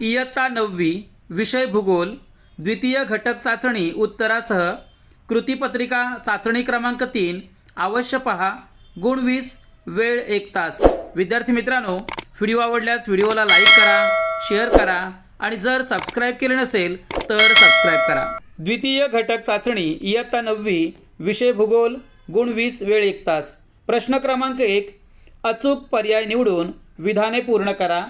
इयत्ता नववी विषय भूगोल द्वितीय घटक चाचणी उत्तरासह कृतीपत्रिका चाचणी क्रमांक तीन अवश्य पहा. गुण वीस वेळ एक तास. विद्यार्थी मित्रांनो व्हिडिओ आवडल्यास व्हिडिओला लाईक करा शेअर करा आणि जर सबस्क्राईब केले नसेल तर सबस्क्राईब करा. द्वितीय घटक चाचणी इयत्ता नववी विषय भूगोल गुण वीस वेळ एक तास. प्रश्न क्रमांक एक अचूक पर्याय निवडून विधाने पूर्ण करा.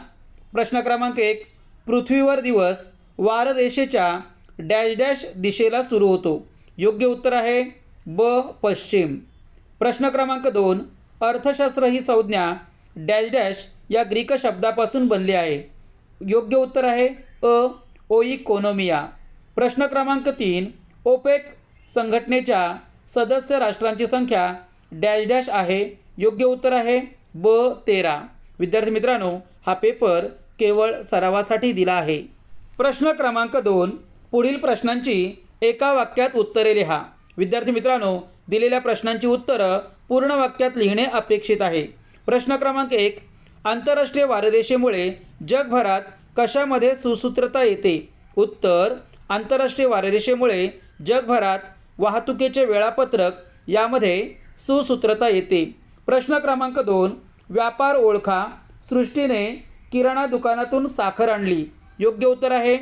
प्रश्न क्रमांक एक पृथ्वीवर दिवस वाररेषेच्या डॅश डॅश दिशेला सुरू होतो. योग्य उत्तर आहे ब पश्चिम. प्रश्न क्रमांक दोन. अर्थशास्त्र ही संज्ञा डॅश डॅश या ग्रीक शब्दापासून बनली आहे. योग्य उत्तर आहे अ ओइकोनोमिया. प्रश्न क्रमांक तीन. ओपेक संघटनेच्या सदस्य राष्ट्रांची संख्या डॅश डॅश आहे. योग्य उत्तर आहे ब तेरा. विद्यार्थी मित्रांनो हा पेपर केवळ सरावासाठी दिला आहे. प्रश्न क्रमांक दोन पुढील प्रश्नांची एका वाक्यात उत्तरे लिहा. विद्यार्थी मित्रांनो दिलेल्या प्रश्नांची उत्तरं पूर्ण वाक्यात लिहिणे अपेक्षित आहे. प्रश्न क्रमांक एक आंतरराष्ट्रीय वाररेषेमुळे जगभरात कशामध्ये सुसूत्रता येते? उत्तर आंतरराष्ट्रीय वाररेषेमुळे जगभरात वाहतुकीचे वेळापत्रक यामध्ये सुसूत्रता येते. प्रश्न क्रमांक दोन व्यापार ओळखा सृष्टीने किराणा दुकानातून साखर आणली. योग्य उत्तर आहे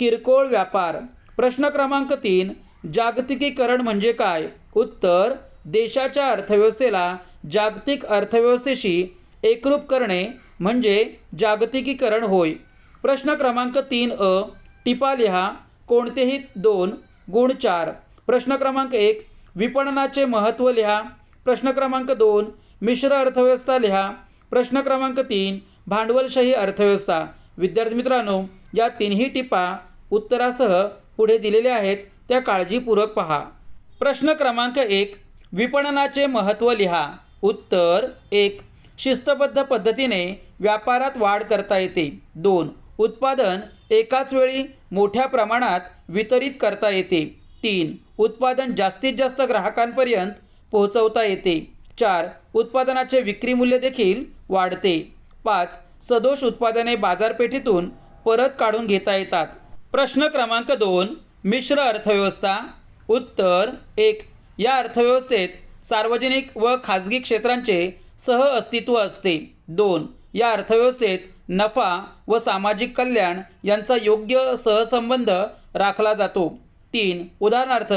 किरकोळ व्यापार. प्रश्न क्रमांक तीन जागतिकीकरण म्हणजे काय? उत्तर देशाच्या अर्थव्यवस्थेला जागतिक अर्थव्यवस्थेशी एकरूप करणे म्हणजे जागतिकीकरण होय. प्रश्न क्रमांक तीन अ टिपा लिहा कोणतेही दोन गुण चार. प्रश्न क्रमांक एक विपणनाचे महत्त्व लिहा. प्रश्न क्रमांक दोन मिश्र अर्थव्यवस्था लिहा. प्रश्न क्रमांक तीन भांडवलशाही अर्थव्यवस्था. विद्यार्थी मित्रांनो या तिन्ही टिपा उत्तरासह पुढे दिलेल्या आहेत त्या काळजीपूर्वक पहा. प्रश्न क्रमांक एक विपणनाचे महत्त्व लिहा. उत्तर एक शिस्तबद्ध पद्धतीने व्यापारात वाढ करता येते. दोन उत्पादन एकाच वेळी मोठ्या प्रमाणात वितरित करता येते. तीन उत्पादन जास्तीत जास्त ग्राहकांपर्यंत पोहोचवता येते. चार उत्पादनाचे विक्री मूल्य देखील वाढते. पाच सदोष उत्पादने बाजारपेठेतून परत काढून घेता येतात. प्रश्न क्रमांक दोन मिश्र अर्थव्यवस्था. उत्तर एक. या अर्थव्यवस्थेत सार्वजनिक व खाजगी क्षेत्रांचे सह अस्तित्व असते. दोन. या अर्थव्यवस्थेत नफा व सामाजिक कल्याण यांचा योग्य सहसंबंध राखला जातो. तीन. उदाहरणार्थ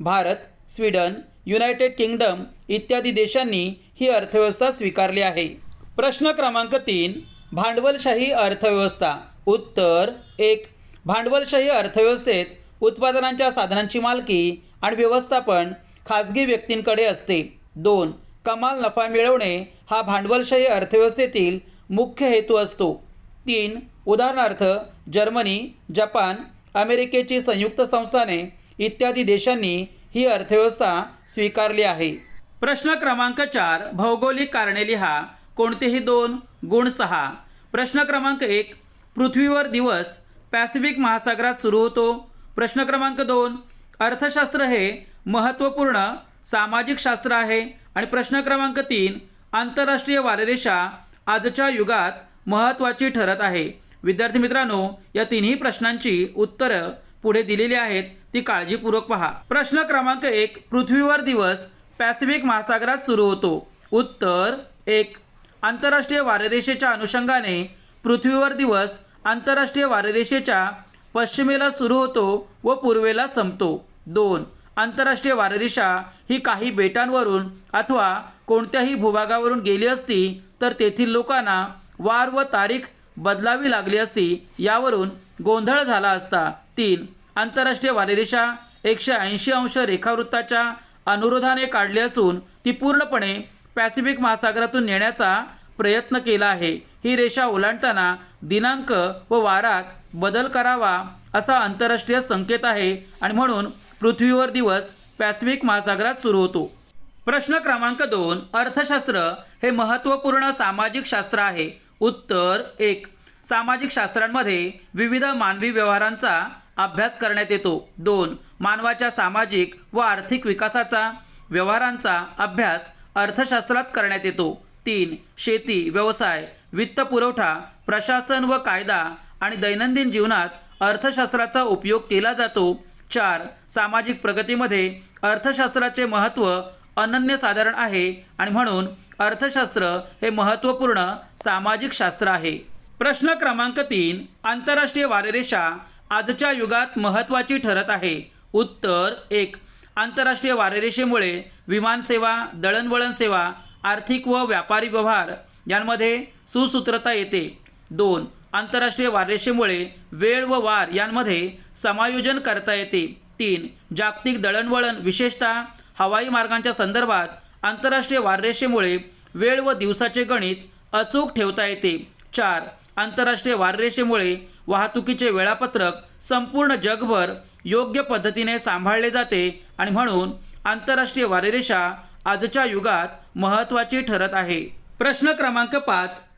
भारत स्वीडन युनायटेड किंगडम इत्यादी देशांनी ही अर्थव्यवस्था स्वीकारली आहे. प्रश्न क्रमांक तीन भांडवलशाही अर्थव्यवस्था. उत्तर एक भांडवलशाही अर्थव्यवस्थेत उत्पादनांच्या साधनांची मालकी आणि व्यवस्थापन खाजगी व्यक्तींकडे असते. दोन कमाल नफा मिळवणे हा भांडवलशाही अर्थव्यवस्थेतील मुख्य हेतू असतो. तीन उदाहरणार्थ जर्मनी जपान अमेरिकेची संयुक्त संस्थाने इत्यादी देशांनी ही अर्थव्यवस्था स्वीकारली आहे. प्रश्न क्रमांक चार भौगोलिक कारणे लिहा. कोणतेही दोन गुण सहा. प्रश्न क्रमांक एक पृथ्वीवर दिवस पॅसिफिक महासागरात सुरू होतो. प्रश्न क्रमांक दोन अर्थशास्त्र हे महत्त्वपूर्ण सामाजिक शास्त्र आहे. आणि प्रश्न क्रमांक तीन आंतरराष्ट्रीय वाररेषा आजच्या युगात महत्त्वाची ठरत आहे. विद्यार्थी मित्रांनो या तिन्ही प्रश्नांची उत्तरं पुढे दिलेली आहेत. ती काळजीपूर्वक पहा. प्रश्न क्रमांक एक पृथ्वीवर दिवस पॅसिफिक महासागरात सुरू होतो. उत्तर एक. आंतरराष्ट्रीय वाररेषेच्या अनुषंगाने पृथ्वीवर दिवस आंतरराष्ट्रीय वाररेषेच्या पश्चिमेला सुरू होतो व पूर्वेला संपतो. दोन आंतरराष्ट्रीय वाररेषा ही काही बेटांवरून अथवा कोणत्याही भूभागावरून गेली असती तर तेथील लोकांना वार व तारीख बदलावी लागली असती यावरून गोंधळ झाला असता. तीन आंतरराष्ट्रीय वाररेषा एकशे ऐंशी अंश रेखावृत्ताच्या अनुरोधाने काढली असून ती पूर्णपणे पॅसिफिक महासागरातून नेण्याचा प्रयत्न केला आहे. ही रेषा ओलांडताना दिनांक व वारात बदल करावा असा आंतरराष्ट्रीय संकेत आहे आणि म्हणून पृथ्वीवर दिवस पॅसिफिक महासागरात सुरू होतो. प्रश्न क्रमांक दोन अर्थशास्त्र हे महत्त्वपूर्ण सामाजिक शास्त्र आहे. उत्तर एक सामाजिक शास्त्रांमध्ये विविध मानवी व्यवहारांचा अभ्यास करण्यात येतो. दोन मानवाच्या सामाजिक व आर्थिक विकासाचा व्यवहारांचा अभ्यास अर्थशास्त्रात करण्यात येतो. तीन शेती व्यवसाय वित्तपुरवठा प्रशासन व कायदा आणि दैनंदिन जीवनात अर्थशास्त्राचा उपयोग केला जातो. चार सामाजिक प्रगतीमध्ये अर्थशास्त्राचे महत्त्व अनन्यसाधारण आहे आणि म्हणून अर्थशास्त्र हे महत्त्वपूर्ण सामाजिक शास्त्र आहे. प्रश्न क्रमांक तीन आंतरराष्ट्रीय वाररेषा आजच्या युगात महत्त्वाची ठरत आहे. उत्तर एक आंतरराष्ट्रीय वाररेषेमुळे विमानसेवा दळणवळण सेवा आर्थिक व व्यापारी व्यवहार यांमध्ये सुसूत्रता येते. दोन आंतरराष्ट्रीय वारेषेमुळे वेळ व वार यांमध्ये समायोजन करता येते. तीन जागतिक दळणवळण विशेषतः हवाई मार्गांच्या संदर्भात आंतरराष्ट्रीय वाररेषेमुळे वेळ व दिवसाचे गणित अचूक ठेवता येते. चार आंतरराष्ट्रीय वाररेषेमुळे वाहतुकीचे वेळापत्रक संपूर्ण जगभर योग्य पद्धतीने सांभाळले जाते आणि म्हणून आंतरराष्ट्रीय वारेरेषा आजच्या युगात महत्त्वाची ठरत आहे. प्रश्न क्रमांक पाच.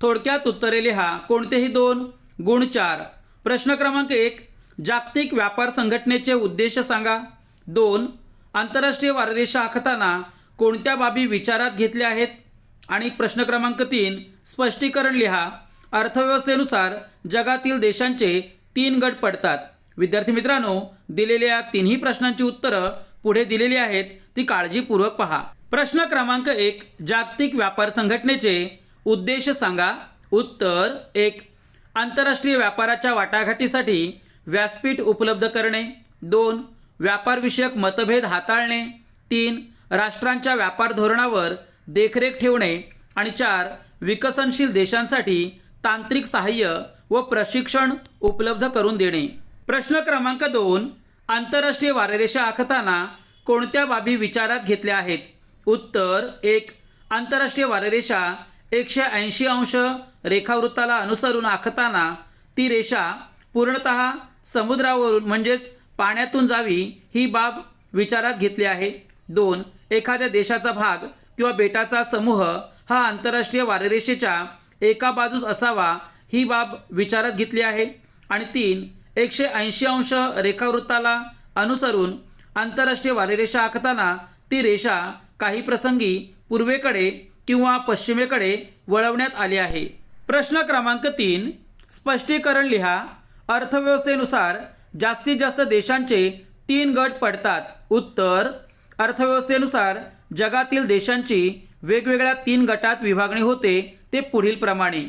थोडक्यात उत्तरे लिहा. कोणतेही दोन? गुण चार. प्रश्न क्रमांक एक. जागतिक व्यापार संघटनेचे उद्देश सांगा. दोन. आंतरराष्ट्रीय वारेरेषा आखताना कोणत्या बाबी विचारात घेतल्या आहेत? आणि प्रश्न क्रमांक तीन. स्पष्टीकरण लिहा. अर्थव्यवस्थेनुसार जगातील देशांचे तीन गट पडतात. विद्यार्थी मित्रांनो दिलेल्या तिन्ही प्रश्नांची उत्तरं पुढे दिलेली आहेत ती काळजीपूर्वक पहा. प्रश्न क्रमांक एक जागतिक व्यापार संघटनेचे उद्देश सांगा. उत्तर एक आंतरराष्ट्रीय व्यापाराच्या वाटाघाटीसाठी व्यासपीठ उपलब्ध करणे. दोन व्यापारविषयक मतभेद हाताळणे. तीन राष्ट्रांच्या व्यापार धोरणावर देखरेख ठेवणे. आणि चार विकसनशील देशांसाठी तांत्रिक सहाय्य व प्रशिक्षण उपलब्ध करून देणे. प्रश्न क्रमांक दोन आंतरराष्ट्रीय वाररेषा आखताना कोणत्या बाबी विचारात घेतल्या आहेत? उत्तर एक आंतरराष्ट्रीय वाररेषा एकशे ऐंशी अंश रेखावृत्ताला अनुसरून आखताना ती रेषा पूर्णत समुद्रावरून म्हणजेच पाण्यातून जावी ही बाब विचारात घेतली आहे. दोन एखाद्या देशाचा भाग किंवा बेटाचा समूह हा आंतरराष्ट्रीय वाररेषेच्या एका बाजूस असावा ही बाब विचारात घेतली आहे. आणि तीन एकशे ऐंशी अंश रेखावृत्ताला अनुसरून आंतरराष्ट्रीय वारेरेषा आखताना ती रेषा काही प्रसंगी पूर्वेकडे किंवा पश्चिमेकडे वळवण्यात आली आहे. प्रश्न क्रमांक तीन स्पष्टीकरण लिहा. अर्थव्यवस्थेनुसार जास्तीत जास्त देशांचे तीन गट पडतात. उत्तर अर्थव्यवस्थेनुसार जगातील देशांची वेगवेगळ्या तीन गटात विभागणी होते ते पुढीलप्रमाणे.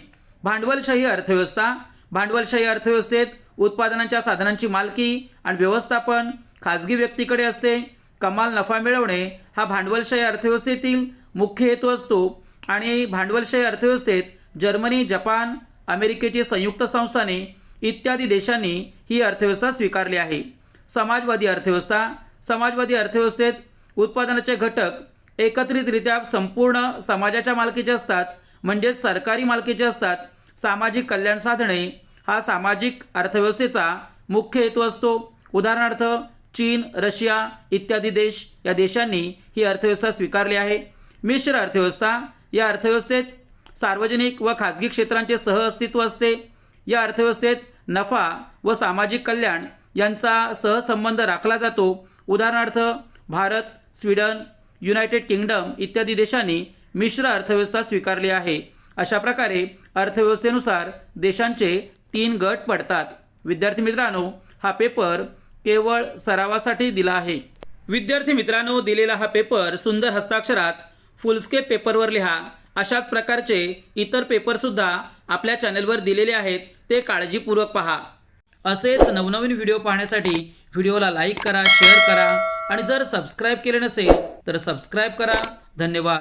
भांडवलशाही अर्थव्यवस्था भांडवलशाही अर्थव्यवस्थेत उत्पादनांच्या साधनांची मालकी आणि व्यवस्थापन खाजगी व्यक्तीकडे असते. कमाल नफा मिळवणे हा भांडवलशाही अर्थव्यवस्थेतील मुख्य हेतू असतो आणि भांडवलशाही अर्थव्यवस्थेत जर्मनी जपान अमेरिकेची संयुक्त संस्थाने इत्यादी देशांनी ही अर्थव्यवस्था स्वीकारली आहे. समाजवादी अर्थव्यवस्था समाजवादी अर्थव्यवस्थेत उत्पादनाचे घटक एकत्रितरित्या संपूर्ण समाजाच्या मालकीचे असतात म्हणजेच सरकारी मालकीचे असतात. सामाजिक कल्याण साधणे हा सामाजिक अर्थव्यवस्थेचा मुख्य हेतू असतो. उदाहरणार्थ चीन रशिया इत्यादी देश या देशांनी ही अर्थव्यवस्था स्वीकारली आहे. मिश्र अर्थव्यवस्था या अर्थव्यवस्थेत सार्वजनिक व खाजगी क्षेत्रांचे सहअस्तित्व असते. या अर्थव्यवस्थेत नफा व सामाजिक कल्याण यांचा सहसंबंध राखला जातो. उदाहरणार्थ भारत स्वीडन युनायटेड किंगडम इत्यादी देशांनी मिश्र अर्थव्यवस्था स्वीकारली आहे. अशा प्रकारे अर्थव्यवस्थेनुसार देशांचे तीन गट पडतात. विद्यार्थी मित्रांनो हा पेपर केवळ सरावासाठी दिला आहे. विद्यार्थी मित्रांनो दिलेला हा पेपर सुंदर हस्ताक्षरात फुलस्केप पेपरवर लिहा. अशाच प्रकारचे इतर पेपरसुद्धा आपल्या चॅनलवर दिलेले आहेत. ते काळजीपूर्वक पहा. असेच नवनवीन व्हिडिओ पाहण्यासाठी व्हिडिओला लाईक करा शेअर करा आणि जर सबस्क्राईब केले नसेल तर सबस्क्राईब करा. धन्यवाद.